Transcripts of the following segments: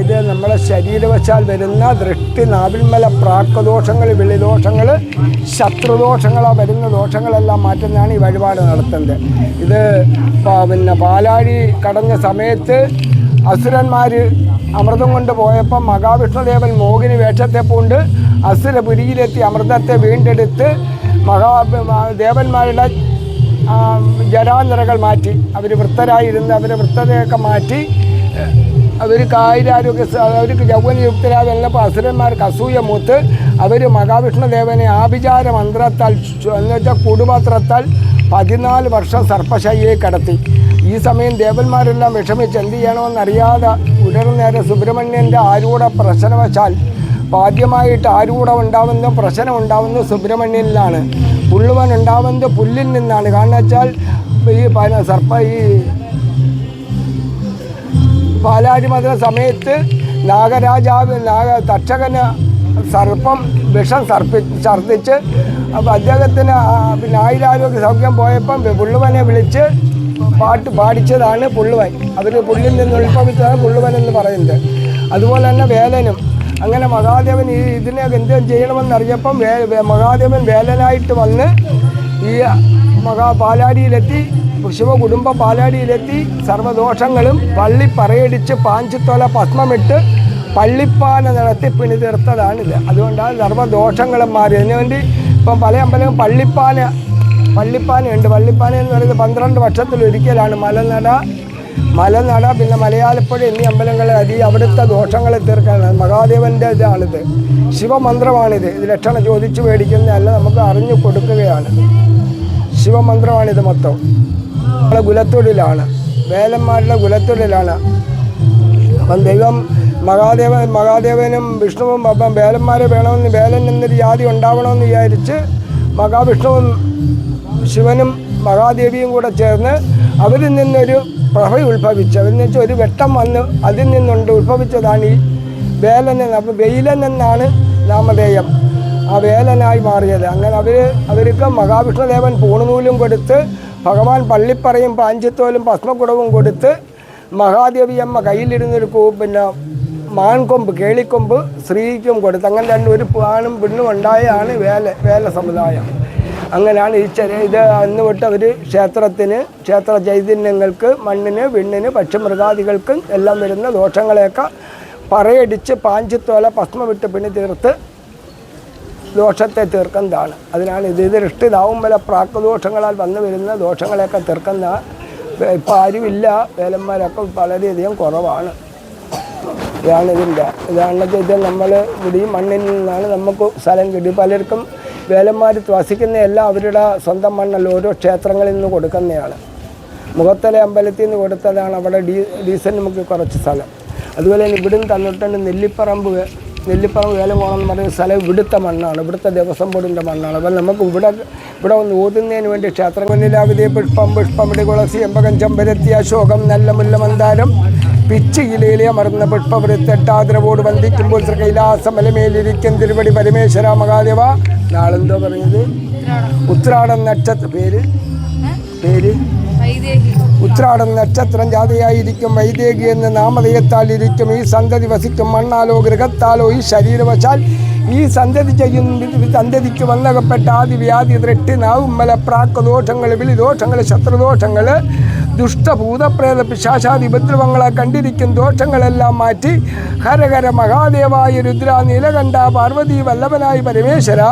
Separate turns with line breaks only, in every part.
ഇത് നമ്മളെ ശരീരവശാൽ വരുന്ന ദൃഷ്ടി നാവിൽമല പ്രാക്കദോഷങ്ങൾ വിളിദോഷങ്ങൾ ശത്രുദോഷങ്ങളോ വരുന്ന ദോഷങ്ങളെല്ലാം മാറ്റുന്നതാണ് ഈ വഴിപാട് നടത്തുന്നത്. ഇത് പിന്നെ പാലാഴി കടഞ്ഞ സമയത്ത് അസുരന്മാർ അമൃതം കൊണ്ട് പോയപ്പോൾ മഹാവിഷ്ണുദേവൻ മോഹിനി വേഷത്തെ പൂണ്ട് അസുരപുരിയിലെത്തി അമൃതത്തെ വീണ്ടെടുത്ത് മഹാ ദേവന്മാരുടെ ജരാനിറകൾ മാറ്റി. അവർ വൃത്തരായിരുന്ന് അവരെ വൃത്തതയൊക്കെ മാറ്റി അവർ കായികാരോഗ്യ അവർക്ക് യൗവനയുക്തരായി വന്നപ്പോൾ അസുരന്മാർക്ക് അസൂയ മൂത്ത് അവർ മഹാവിഷ്ണുദേവനെ ആഭിചാര മന്ത്രത്താൽ എന്നുവെച്ചാൽ എന്ന് വെച്ചാൽ കൂടുപാത്രത്താൽ പതിനാല് വർഷം സർപ്പശയ്യയെ കടത്തി. ഈ സമയം ദേവന്മാരെല്ലാം വിഷമിച്ച് എന്ത് ചെയ്യണമെന്നറിയാതെ ഉടർന്നേരെ സുബ്രഹ്മണ്യന്റെ ആരൂഢ പ്രശ്നവശാൽ ആദ്യമായിട്ട് ആരൂഢം ഉണ്ടാവുന്ന പ്രശ്നം ഉണ്ടാവുന്ന സുബ്രഹ്മണ്യനിലാണ്. പുള്ളുവൻ ഉണ്ടാവുന്നത് പുല്ലിൽ നിന്നാണ്. കാരണം വെച്ചാൽ ഈ സർപ്പ ഈ പാലാരി മധുര സമയത്ത് നാഗരാജാവ് നാഗ തക്ഷകന് സർപ്പം വിഷം സർപ്പി ഛർദ്ദിച്ച് അപ്പം അദ്ദേഹത്തിന് പിന്നെ ആയുരാരോഗ്യ സൗഖ്യം പോയപ്പം പുള്ളുവനെ വിളിച്ച് പാട്ട് പാടിച്ചതാണ് പുള്ളുവൻ. അവർ പുള്ളിൽ നിന്ന് ഉത്ഭവിച്ചതാണ് പുള്ളുവൻ എന്ന് പറയുന്നത്. അതുപോലെ തന്നെ വേലനും. അങ്ങനെ മഹാദേവൻ ഈ ഇതിനെ എന്തും ചെയ്യണമെന്നറിഞ്ഞപ്പം മഹാദേവൻ വേലനായിട്ട് വന്ന് ഈ മഹാ പാലാടിയിലെത്തി ശിവകുടുംബ പാലാടിയിലെത്തി സർവദോഷങ്ങളും പള്ളി പറയടിച്ച് പാഞ്ചിത്തോല ഭസ്മമിട്ട് പള്ളിപ്പാന നടത്തി പിണി തീർത്തതാണിത് അതുകൊണ്ടാണ് സർവദോഷങ്ങളും മാറി. അതിനുവേണ്ടി ഇപ്പം പല അമ്പലവും പള്ളിപ്പാന പള്ളിപ്പാനയുണ്ട്. പള്ളിപ്പാന എന്ന് പറയുന്നത് പന്ത്രണ്ട് വർഷത്തിലൊരിക്കലാണ് മലനട മലനട പിന്നെ മലയാളപ്പുഴ എന്നീ അമ്പലങ്ങളെ അരി അവിടുത്തെ ദോഷങ്ങളെ തീർക്കാനാണ് മഹാദേവന്റെ ഇതാണിത്. ശിവമന്ത്രമാണിത്. ഇത് ലക്ഷണം ചോദിച്ചു മേടിക്കുന്നതല്ല നമുക്ക് അറിഞ്ഞു കൊടുക്കുകയാണ്. ശിവമന്ത്രമാണിത് മൊത്തം. നമ്മളെ കുലത്തൊഴിലാണ്. വേലന്മാരുടെ കുലത്തൊഴിലാണ്. അപ്പം ദൈവം മഹാദേവൻ മഹാദേവനും വിഷ്ണുവും അപ്പം വേലന്മാരെ വേണമെന്ന് വേലൻ എന്നൊരു ജാതി ഉണ്ടാവണമെന്ന് വിചാരിച്ച് മഹാവിഷ്ണുവും ശിവനും മഹാദേവിയും കൂടെ ചേർന്ന് അവരിൽ നിന്നൊരു പ്രഭ ഉത്ഭവിച്ചു. അവരിൽ നിന്ന് വെച്ചാൽ ഒരു വെട്ടം വന്ന് അതിൽ നിന്നുണ്ട് ഉത്ഭവിച്ചതാണ് ഈ വേലൻ എന്ന് അപ്പം വെയിലൻ എന്നാണ് നാമധേയം. ആ വേലനായി മാറിയത്. അങ്ങനെ അവർ അവർക്ക് മഹാവിഷ്ണുദേവൻ പൂണുനൂലും കൊടുത്ത് ഭഗവാൻ പള്ളിപ്പറയും പാഞ്ചിത്തോലും ഭസ്മക്കുടവും കൊടുത്ത് മഹാദേവിയമ്മ കയ്യിലിരുന്നൊരു കൂ- പിന്നെ മാൻകൊമ്പ് കേളിക്കൊമ്പ് സ്ത്രീക്കും കൊടുത്ത്. അങ്ങനെ രണ്ട് ഒരു ആണും പെണ്ണും ഉണ്ടായാണ് വേല വേല സമുദായം. അങ്ങനെയാണ് ഈ ചെറിയ ഇത് അന്ന് തൊട്ട് അവർ ക്ഷേത്രത്തിന് ക്ഷേത്ര ചൈതന്യങ്ങൾക്ക് മണ്ണിന് വിണ്ണിന് പക്ഷിമൃഗാദികൾക്കും എല്ലാം വരുന്ന ദോഷങ്ങളെയൊക്കെ പറയടിച്ച് പാഞ്ചിത്തോല ഭസ്മമിട്ട് പിണി തീർത്ത് ദോഷത്തെ തീർക്കുന്നതാണ് അതിനാണ് ഇത് ഇത് ഇഷ്ടിതാവുമ്പല പ്രാക്കദോഷങ്ങളാൽ വന്നു വരുന്ന ദോഷങ്ങളെയൊക്കെ തീർക്കുന്ന ഇപ്പം ആരുമില്ല. വേലന്മാരൊക്കെ വളരെയധികം കുറവാണ്. ഇതാണ് ഇതിന്റെ നമ്മൾ മുടി മണ്ണിൽ നിന്നാണ് നമുക്ക് സ്ഥലം കിട്ടി. പലർക്കും വേലന്മാർ വസിക്കുന്ന എല്ലാം അവരുടെ സ്വന്തം മണ്ണല്ല ഓരോ ക്ഷേത്രങ്ങളിൽ നിന്ന് കൊടുക്കുന്നതാണ്. മുഖത്തല അമ്പലത്തിൽ നിന്ന് കൊടുത്തതാണ് അവിടെ ഡീ ഡീസൽ നമുക്ക് കുറച്ച് സ്ഥലം. അതുപോലെ തന്നെ ഇവിടുന്ന് തന്നിട്ടുണ്ട് നെല്ലിപ്പറമ്പ് നെല്ലിപ്പറമ്പ് വേലങ്കോണം എന്ന് പറയുന്ന സ്ഥലം ഇവിടുത്തെ മണ്ണാണ് ഇവിടുത്തെ ദേവസ്വം ബോർഡിന്റെ മണ്ണാണ്. അപ്പം നമുക്ക് ഇവിടെ ഇവിടെ ഒന്ന് ഓതുന്നതിന് വേണ്ടി ക്ഷേത്രങ്ങളിലാവിധി പുഷ്പം പുഷ്പമിടി കുളസി എമ്പകം ചെമ്പരത്തി അശോകം നല്ല മുല്ല മന്ദാരം ഇലയിലെ മറന്ന പുഷ്പവൃത്തെട്ടാതിരവോട് വന്ദിക്കുമ്പോൾ ശ്രീ കൈലാസം മലമേലിരിക്കും തിരുവടി പരമേശ്വര മഹാദേവ. നാളെന്തോ പറഞ്ഞത് ഉത്രാടം നക്ഷത്ര പേര്? പേര്? ഉത്രാടം നക്ഷത്രം ജാതയായിരിക്കും വൈദേഹി എന്ന നാമധേയത്താൽ ഇരിക്കും. ഈ സന്തതി വസിക്കും മണ്ണാലോ ഗൃഹത്താലോ ഈ ശരീരവശാൽ. ഈ സന്തതി ചെയ്യുന്ന സന്തതിക്ക് വന്നകപ്പെട്ട ആദി വ്യാധി ദൃഷ്ടി നാവുമ്മല പ്രാക്ക് ദോഷങ്ങൾ വിളിദോഷങ്ങൾ ശത്രുദോഷങ്ങൾ ദുഷ്ടഭൂതപ്രേത പിശാശാദി ഉപദ്രവങ്ങളെ കണ്ടിരിക്കും. ദോഷങ്ങളെല്ലാം മാറ്റി ഹരഹര മഹാദേവായ രുദ്ര നീലകണ്ഠ പാർവതി വല്ലഭനായി പരമേശ്വര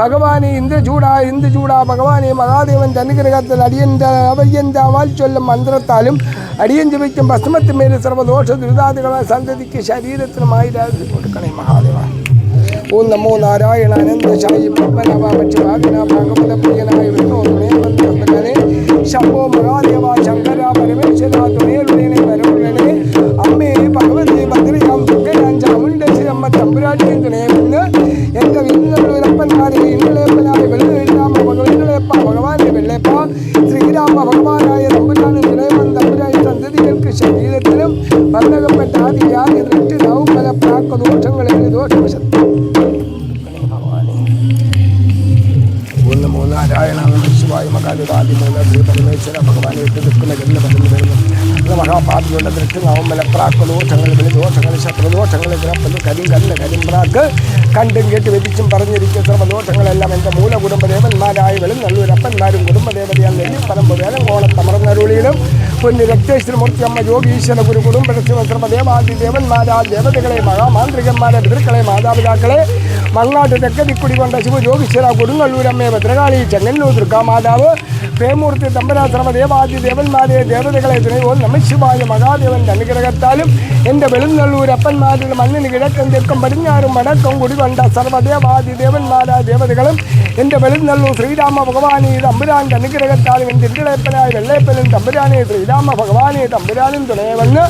ഭഗവാനെ ഇന്ദ്രചൂട ഇന്ദ്രചൂട ഭഗവാനെ മഹാദേവന്റെ അനുഗ്രഹത്തിൽ അടിയന്റെ അവയ്യന്റെ വാൽച്ചൊല്ലും മന്ത്രത്താലും അടിയൻ ജപിക്കും ഭസ്മത്തിന്മേൽ സർവദോഷ ദുരിതാദികളെ സന്തതിക്ക് ശരീരത്തിനുമായി രാജി കൊടുക്കണേ മഹാദേവ ഓം നമോ നാരായണ അനന്തശായി പത്മനാഭ പക്ഷിഭാഗന ഭാഗവത പ്രിയനായ വിഷ്ണുനെ ശംഭോ മഹാദേവ ശങ്കര പരമേശ്വര തുണയലുടനെ വരവുടനെ ഒന്ന് മൂന്നാരായണ ശിവായ പരമേശ്വര ഭഗവാനെ വിട്ട് നിൽക്കുന്ന എന്ന് പറഞ്ഞു വരുന്നു അത് മഹാപാപിയുടെ ദൃഷ്ടി നവമല പ്രാക്ക് ദോഷങ്ങൾ ദോഷങ്ങൾ ശത്രുദോഷങ്ങൾ ഗ്രപ്പൽ കരിം കല്ല് കരിമ്പ്രാക്ക് കണ്ടും കേട്ട് വെതിച്ചും പറഞ്ഞിരിക്കുന്ന സർവദോഷങ്ങളെല്ലാം എന്റെ മൂല കുടുംബദേവന്മാരായ വെളും നല്ലൂരപ്പന്മാരും കുടുംബദേവതയാൽ നെല്ലിപ്പറമ്പ് വേലം കോണം തമർന്നരുളിയിലും പൊന്നു രക്തേശ്വരമൂർത്തി അമ്മ യോഗീശ്വര ഗുരു കുടുംബരശ്വ ദേവാദി ദേവന്മാരാ ദേവതകളെ മഹാമാന്ത്രികന്മാരെ പിതൃക്കളെ മാതാപിതാക്കളെ മങ്ങാട്ട് തെക്കതിക്കുടി കൊണ്ട ശിവ യോഗീശ്വര കൊടുങ്ങല്ലൂരമ്മേ ഭദ്രകാളി ചെങ്ങന്നൂർ ദുർഗാമാതാവ് പേമൂർത്തി തമ്പരാശ്രമ ദേവാദി ദേവന്മാരെ ദേവതകളെ തുണയോ നമശിവായ മഹാദേവന്റെ അനുഗ്രഹത്താലും എന്റെ വെളുന്നള്ളൂരപ്പന്മാരുടെ മണ്ണിന് കിഴക്കും തെക്കും പടിഞ്ഞാറും വടക്കും കുടികൊണ്ട സർവദേവാദി ദേവന്മാരായ ദേവതകളും എന്റെ വെളുന്നള്ളൂർ ശ്രീരാമ ഭഗവാനി തമ്പുരാന്റെ അനുഗ്രഹത്താലും എന്റെ ഇണ്ടിളയപ്പനായ വെള്ളയപ്പനും തമ്പുരാനെ ശ്രീരാമ ഭഗവാനെ തമ്പുരാനും തുണയവന്ന്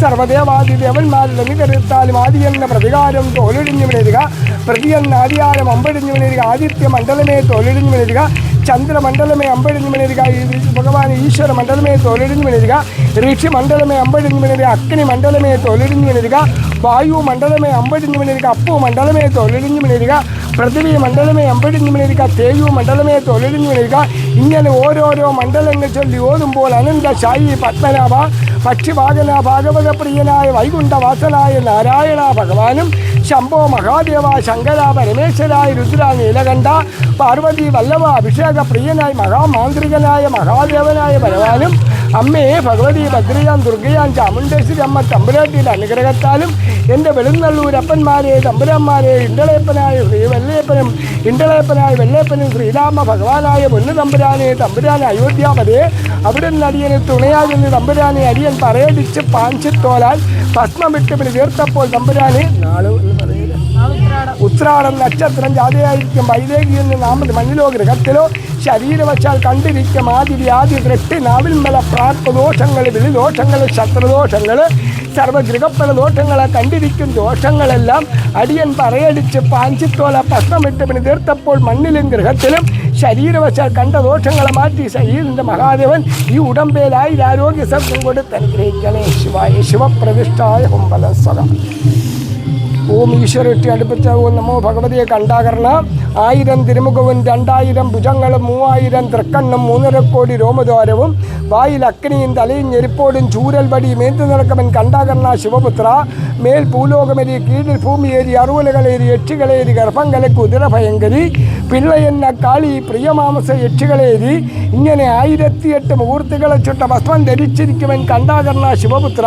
സർവദേവാദി ദേവന്മാരുടെ അനുഗ്രഹത്താലും ആദി എന്ന പ്രതികാരം തോലൊഴിഞ്ഞു വിളരുക പ്രതി എന്ന ആദിയാരം അമ്പടിഞ്ഞു വിളരുക ആദിത്യ മണ്ഡലമേ തോലൊഴിഞ്ഞു വിളരുക ചന്ദ്രമണ്ഡലമേ മണ്ഡലമേ അമ്പഴിഞ്ഞു മിണരുക ഭഗവാൻ ഈശ്വര മണ്ഡലമേ തൊലരിഞ്ഞു മിണരുക ഋഷി മണ്ഡലമേ അമ്പഴിഞ്ഞു മിണരുക അഗ്നി മണ്ഡലമേ തൊലരിഞ്ഞു മിണരുക വായു മണ്ഡലമേ അമ്പഴിഞ്ഞു മിണരുക അപ്പു മണ്ഡലമേ തൊലരിഞ്ഞു മിണരുക പൃഥ്വി മണ്ഡലമേ അമ്പഴിഞ്ഞു മിണരുക തേയു മണ്ഡലമേ തൊലരിഞ്ഞു മിണരുക ഇങ്ങനെ ഓരോരോ മണ്ഡലങ്ങൾ ചൊല്ലി ഓതുമ്പോൾ അനന്ത ശായി പത്മനാഭ പക്ഷിവാഹന ഭാഗവത പ്രിയനായ വൈകുണ്ഠവാസനായ നാരായണ ഭഗവാനും ശംഭോ മഹാദേവ ശങ്കര പരമേശ്വരായ രുദ്ര നീലകണ്ഠ പാർവതി വല്ലഭ അഭിഷേക പ്രിയനായ മഹാമാന്ത്രികനായ മഹാദേവനായ ഭഗവാനും അമ്മയെ ഭഗവതി ഭദ്രയാൻ ദുർഗയാൻ ചാമുണ്ടേശ്വരി അമ്മ തമ്പുരാട്ടിയുടെ അനുഗ്രഹത്താലും എന്റെ വെളുന്നള്ളൂരപ്പന്മാരെ തമ്പുരാന്മാരെ ഇണ്ടളയപ്പനായ ശ്രീ വെള്ളയപ്പനും ഇണ്ടളയപ്പനായ വെള്ളയപ്പനും ശ്രീരാമ ഭഗവാനായ പൊന്നു തമ്പുരാനെ തമ്പുരാൻ അയോധ്യാപതേ അവിടെ നിന്ന് അടിയന് തുണയാകുന്ന തമ്പുരാനെ അടിയൻ പറയടിച്ച് പാഞ്ചത്തോലാൽ ഭസ്മം വിട്ട് തീർത്തപ്പോൾ തമ്പുരാനെ നാളെ എന്ന് പറയുന്നത് ഉത്രാടം. നക്ഷത്രം ജാതയായിരിക്കും. വൈദേഹി എന്ന് നാമത് മണ്ണിലോ ഗൃഹത്തിലോ ശരീരവശാൽ കണ്ടിരിക്കും. ആദ്യ വ്യാധി ദൃഷ്ടി നാവിൽമല പ്രാർത്ഥദോഷങ്ങൾ വിളിദോഷങ്ങൾ ശത്രുദോഷങ്ങൾ സർവഗൃഹപ്പല ദോഷങ്ങളെ കണ്ടിരിക്കും. ദോഷങ്ങളെല്ലാം അടിയൻ പറയടിച്ച് പാഞ്ചിത്തോല ഭക്ഷണമിട്ട് പിന്നെ തീർത്തപ്പോൾ മണ്ണിലും ഗൃഹത്തിലും ശരീരവശാൽ കണ്ട ദോഷങ്ങളെ മാറ്റി ശരീരന്റെ മഹാദേവൻ ഈ ഉടമ്പേലായി ആരോഗ്യ സർഗം കൊടുത്ത് അനുഗ്രഹിക്കണേ. ശിവായ ശിവപ്രതിഷ്ഠായ ഹുംബല സ്വക. ഓം ഈശ്വരട്ടി അടുപ്പിച്ച ഓം നമോ ഭഗവതിയെ കണ്ടാകരണ ആയിരം തിരുമുഖവും രണ്ടായിരം ഭുജങ്ങളും മൂവായിരം തൃക്കണ്ണും മൂന്നര കോടി രോമദ്വാരവും വായിൽ അഗ്നിയും തലയും ഞെരിപ്പോടും ചൂരൽ വടി മേന്തു നിൽക്കവൻ കണ്ടാകരണ ശിവപുത്ര. മേൽ ഭൂലോകമേരി കീഴിൽ ഭൂമിയേരി അറുവലകളേരി യക്ഷികളേരി ഗർഭം കുതിര ഉദര ഭയങ്കരി പിള്ളയെന്ന കാളി പ്രിയമാമസ യക്ഷികളേരി ഇങ്ങനെ ആയിരത്തിയെട്ട് മുഹൂർത്തികളെ ചുട്ട വസ്ത്രം ധരിച്ചിരിക്കുവൻ കണ്ടാകരണ ശിവപുത്ര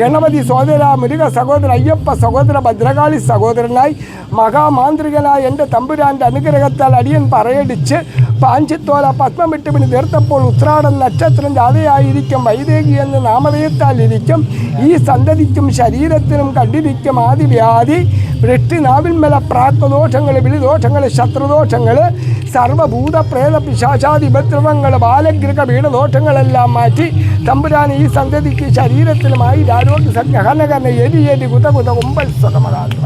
ഗണപതി സഹോദര മുരുക സഹോദര അയ്യപ്പ സഹോദര ഭദ്രകാളി സഹോദരനായി മഹാമാന്ത്രികനായ എന്റെ തമ്പുരാന്റെ അനുഗ്രഹത്താൽ അടിയൻ പറയടിച്ച് പാഞ്ചിത്തോല പത്മം വിട്ട് പിന്നെ തീർത്തപ്പോൾ ഉത്രാടം നക്ഷത്രം ജാതയായിരിക്കും വൈദേഹി എന്ന് നാമധേയത്താലിരിക്കും ഈ സന്തതിക്കും ശരീരത്തിനും കണ്ടിരിക്കും ആദിവ്യാധി. വൃഷ്ടി നാവിന്മല പ്രാത്മദോഷങ്ങൾ വിളിദോഷങ്ങൾ ശത്രുദോഷങ്ങൾ സർവഭൂത പ്രേത പിശാചാതി ഉപദ്രവങ്ങൾ ബാലഗ്രഹ വീണദോഷങ്ങളെല്ലാം മാറ്റി തമ്പുരാൻ ഈ സന്തതിക്ക് ശരീരത്തിലുമായി ആരോഗ്യ സജ്ഞഹനകന എരി എരി കുത കുത കുമ്പൽ സ്വതമകാത്ര